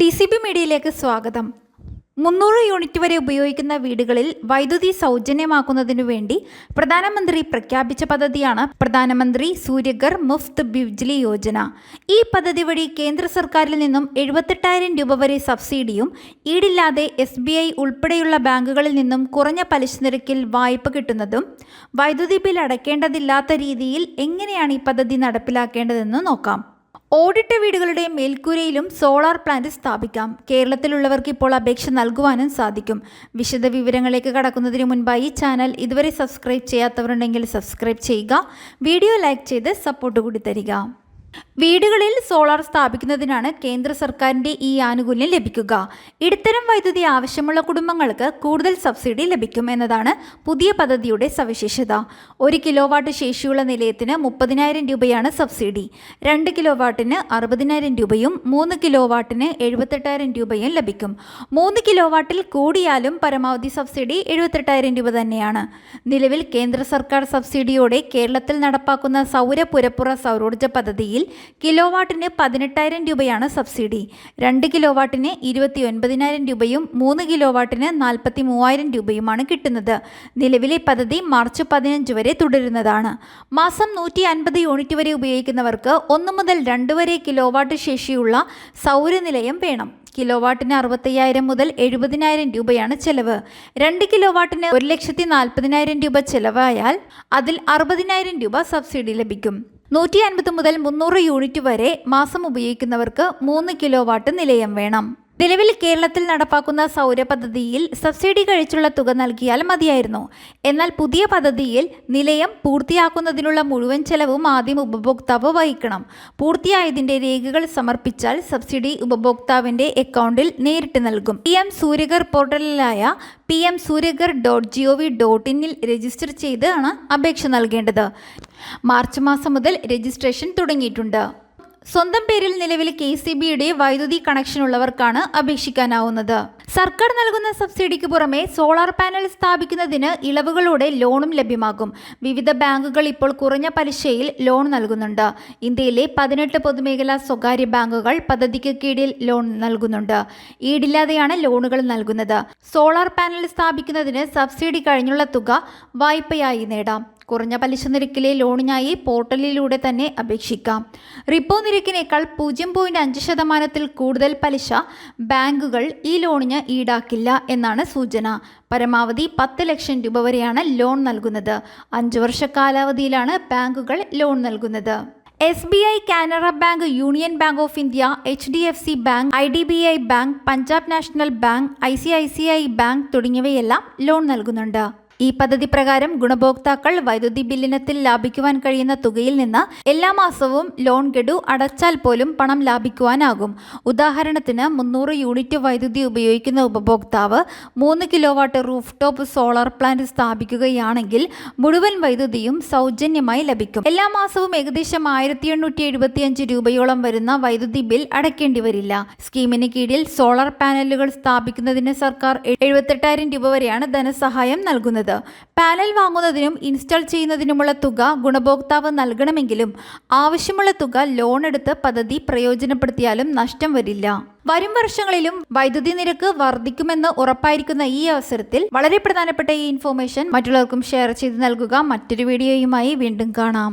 D C B മീഡിയയിലേക്ക് സ്വാഗതം. മുന്നൂറ് യൂണിറ്റ് വരെ ഉപയോഗിക്കുന്ന വീടുകളിൽ വൈദ്യുതി സൗജന്യമാക്കുന്നതിനു വേണ്ടി പ്രധാനമന്ത്രി പ്രഖ്യാപിച്ച പദ്ധതിയാണ് പ്രധാനമന്ത്രി സൂര്യഗർ മുഫ്ത് ബിജ്ലി യോജന. ഈ പദ്ധതി വഴി കേന്ദ്ര സർക്കാരിൽ നിന്നും എഴുപത്തെട്ടായിരം രൂപ വരെ സബ്സിഡിയും ഈടില്ലാതെ എസ് ബി ഐ ഉൾപ്പെടെയുള്ള ബാങ്കുകളിൽ നിന്നും കുറഞ്ഞ പലിശ നിരക്കിൽ വായ്പ കിട്ടുന്നതും വൈദ്യുതി ബിൽ അടയ്ക്കേണ്ടതില്ലാത്ത രീതിയിൽ എങ്ങനെയാണ് ഈ പദ്ധതി നടപ്പിലാക്കേണ്ടതെന്ന് നോക്കാം. ഓടിട്ട വീടുകളുടെ മേൽക്കൂരയിലും സോളാർ പ്ലാന്റ് സ്ഥാപിക്കാം. കേരളത്തിലുള്ളവർക്ക് ഇപ്പോൾ അപേക്ഷ നൽകുവാനും സാധിക്കും. വിശദ വിവരങ്ങളിലേക്ക് കടക്കുന്നതിന് മുൻപായി ചാനൽ ഇതുവരെ സബ്സ്ക്രൈബ് ചെയ്യാത്തവരുണ്ടെങ്കിൽ സബ്സ്ക്രൈബ് ചെയ്യുക. വീഡിയോ ലൈക്ക് ചെയ്ത് സപ്പോർട്ട് കൂടി തരിക. വീടുകളിൽ സോളാർ സ്ഥാപിക്കുന്നതിനാണ് കേന്ദ്ര സർക്കാരിന്റെ ഈ ആനുകൂല്യം ലഭിക്കുക. ഇടത്തരം വൈദ്യുതി ആവശ്യമുള്ള കുടുംബങ്ങൾക്ക് കൂടുതൽ സബ്സിഡി ലഭിക്കും എന്നതാണ് പുതിയ പദ്ധതിയുടെ സവിശേഷത. ഒരു കിലോ വാട്ട് ശേഷിയുള്ള നിലയത്തിന് മുപ്പതിനായിരം രൂപയാണ് സബ്സിഡി. രണ്ട് കിലോ വാട്ടിന് അറുപതിനായിരം രൂപയും മൂന്ന് കിലോ വാട്ടിന് എഴുപത്തെട്ടായിരം രൂപയും ലഭിക്കും. മൂന്ന് കിലോ വാട്ടിൽ കൂടിയാലും പരമാവധി സബ്സിഡി എഴുപത്തെട്ടായിരം രൂപ തന്നെയാണ്. നിലവിൽ കേന്ദ്ര സർക്കാർ സബ്സിഡിയോടെ കേരളത്തിൽ നടപ്പാക്കുന്ന സൗര പുരപ്പുറ സൗരോർജ പദ്ധതിയിൽ കിലോ വാട്ടിന് പതിനെട്ടായിരം രൂപയാണ് സബ്സിഡി. രണ്ട് കിലോ വാട്ടിന് ഇരുപത്തി ഒൻപതിനായിരം രൂപയും മൂന്ന് കിലോ വാട്ടിന് നാൽപ്പത്തി മൂവായിരം രൂപയുമാണ് കിട്ടുന്നത്. നിലവിലെ പദ്ധതി മാർച്ച് പതിനഞ്ച് വരെ തുടരുന്നതാണ്. മാസം നൂറ്റി അൻപത് യൂണിറ്റ് വരെ ഉപയോഗിക്കുന്നവർക്ക് ഒന്ന് മുതൽ രണ്ട് വരെ കിലോ വാട്ട് ശേഷിയുള്ള സൗരനിലയം വേണം. കിലോ വാട്ടിന് അറുപത്തയ്യായിരം മുതൽ എഴുപതിനായിരം രൂപയാണ് ചെലവ്. രണ്ട് കിലോ വാട്ടിന് ഒരു ലക്ഷത്തി നാൽപ്പതിനായിരം രൂപ ചെലവായാൽ അതിൽ അറുപതിനായിരം രൂപ സബ്സിഡി ലഭിക്കും. നൂറ്റി അൻപത് മുതൽ മുന്നൂറ് യൂണിറ്റ് വരെ മാസം ഉപയോഗിക്കുന്നവർക്ക് മൂന്ന് കിലോ വാട്ട് നിലയം വേണം. നിലവിൽ കേരളത്തിൽ നടപ്പാക്കുന്ന സൗരപദ്ധതിയിൽ സബ്സിഡി കഴിച്ചുള്ള തുക നൽകിയാൽ മതിയായിരുന്നു. എന്നാൽ പുതിയ പദ്ധതിയിൽ നിലയം പൂർത്തിയാക്കുന്നതിനുള്ള മുഴുവൻ ചെലവും ആദ്യം ഉപഭോക്താവ് വഹിക്കണം. പൂർത്തിയായതിന്റെ രേഖകൾ സമർപ്പിച്ചാൽ സബ്സിഡി ഉപഭോക്താവിന്റെ അക്കൗണ്ടിൽ നേരിട്ട് നൽകും. P M Suryaghar പോർട്ടലിലായ P M Suryaghar dot G O V dot ഇന്നിൽ register ചെയ്താണ് അപേക്ഷ നൽകേണ്ടത്. മാർച്ച് മാസം മുതൽ രജിസ്ട്രേഷൻ തുടങ്ങിയിട്ടുണ്ട്. സ്വന്തം പേരിൽ നിലവിൽ കെ സി ബിയുടെ വൈദ്യുതി കണക്ഷൻ ഉള്ളവർക്കാണ് അപേക്ഷിക്കാനാവുന്നത്. സർക്കാർ നൽകുന്ന സബ്സിഡിക്ക് പുറമെ സോളാർ പാനൽ സ്ഥാപിക്കുന്നതിന് ഇളവുകളോടെ ലോണും ലഭ്യമാകും. വിവിധ ബാങ്കുകൾ ഇപ്പോൾ കുറഞ്ഞ പലിശയിൽ ലോൺ നൽകുന്നുണ്ട്. ഇന്ത്യയിലെ പതിനെട്ട് പൊതുമേഖലാ സ്വകാര്യ ബാങ്കുകൾ പദ്ധതിക്ക് കീഴിൽ ലോൺ നൽകുന്നുണ്ട്. ഈടില്ലാതെയാണ് ലോണുകൾ നൽകുന്നത്. സോളാർ പാനൽ സ്ഥാപിക്കുന്നതിന് സബ്സിഡി കഴിഞ്ഞുള്ള തുക വായ്പയായി നേടാം. കുറഞ്ഞ പലിശ നിരക്കിലെ ലോണിനായി പോർട്ടലിലൂടെ തന്നെ അപേക്ഷിക്കാം. റിപ്പോ നിരക്കിനേക്കാൾ പൂജ്യം പോയിന്റ് അഞ്ച് ശതമാനത്തിൽ കൂടുതൽ പലിശ ബാങ്കുകൾ ഈ ലോണിന് ഈടാക്കില്ല എന്നാണ് സൂചന. പരമാവധി പത്ത് ലക്ഷം രൂപ വരെയാണ് ലോൺ നൽകുന്നത്. അഞ്ച് വർഷ കാലാവധിയിലാണ് ബാങ്കുകൾ ലോൺ നൽകുന്നത്. S B I Canara Bank Union Bank of India H D F C Bank I D B I Bank Punjab National Bank I C I C I Bank തുടങ്ങിയവയെല്ലാം ലോൺ നൽകുന്നുണ്ട്. ഈ പദ്ധതി പ്രകാരം ഗുണഭോക്താക്കൾ വൈദ്യുതി ബില്ലിനത്തിൽ ലാഭിക്കുവാൻ കഴിയുന്ന തുകയിൽ നിന്ന് എല്ലാ മാസവും ലോൺ ഗഡു അടച്ചാൽ പോലും പണം ലാഭിക്കുവാനാകും. ഉദാഹരണത്തിന് മുന്നൂറ് യൂണിറ്റ് വൈദ്യുതി ഉപയോഗിക്കുന്ന ഉപഭോക്താവ് മൂന്ന് kilo watt roof top solar plant സ്ഥാപിക്കുകയാണെങ്കിൽ മുഴുവൻ വൈദ്യുതിയും സൗജന്യമായി ലഭിക്കും. എല്ലാ മാസവും ഏകദേശം ആയിരത്തി എണ്ണൂറ്റി എഴുപത്തിയഞ്ച് രൂപയോളം വരുന്ന വൈദ്യുതി ബിൽ അടയ്ക്കേണ്ടി വരില്ല. സ്കീമിന് കീഴിൽ സോളാർ പാനലുകൾ സ്ഥാപിക്കുന്നതിന് സർക്കാർ എഴുപത്തെട്ടായിരം രൂപ വരെയാണ് ധനസഹായം പാനൽ വാങ്ങുന്നതിനും ഇൻസ്റ്റാൾ ചെയ്യുന്നതിനുമുള്ള തുക ഗുണഭോക്താവ് നൽകണമെങ്കിലും ആവശ്യമുള്ള തുക ലോൺ എടുത്ത് പദ്ധതി പ്രയോജനപ്പെടുത്തിയാലും നഷ്ടം വരില്ല. വരും വർഷങ്ങളിലും വൈദ്യുതി നിരക്ക് വർദ്ധിക്കുമെന്ന് ഉറപ്പായിരിക്കുന്ന ഈ അവസരത്തിൽ വളരെ പ്രധാനപ്പെട്ട ഈ ഇൻഫോർമേഷൻ മറ്റുള്ളവർക്കും ഷെയർ ചെയ്ത് നൽകുക. മറ്റൊരു വീഡിയോയുമായി വീണ്ടും കാണാം.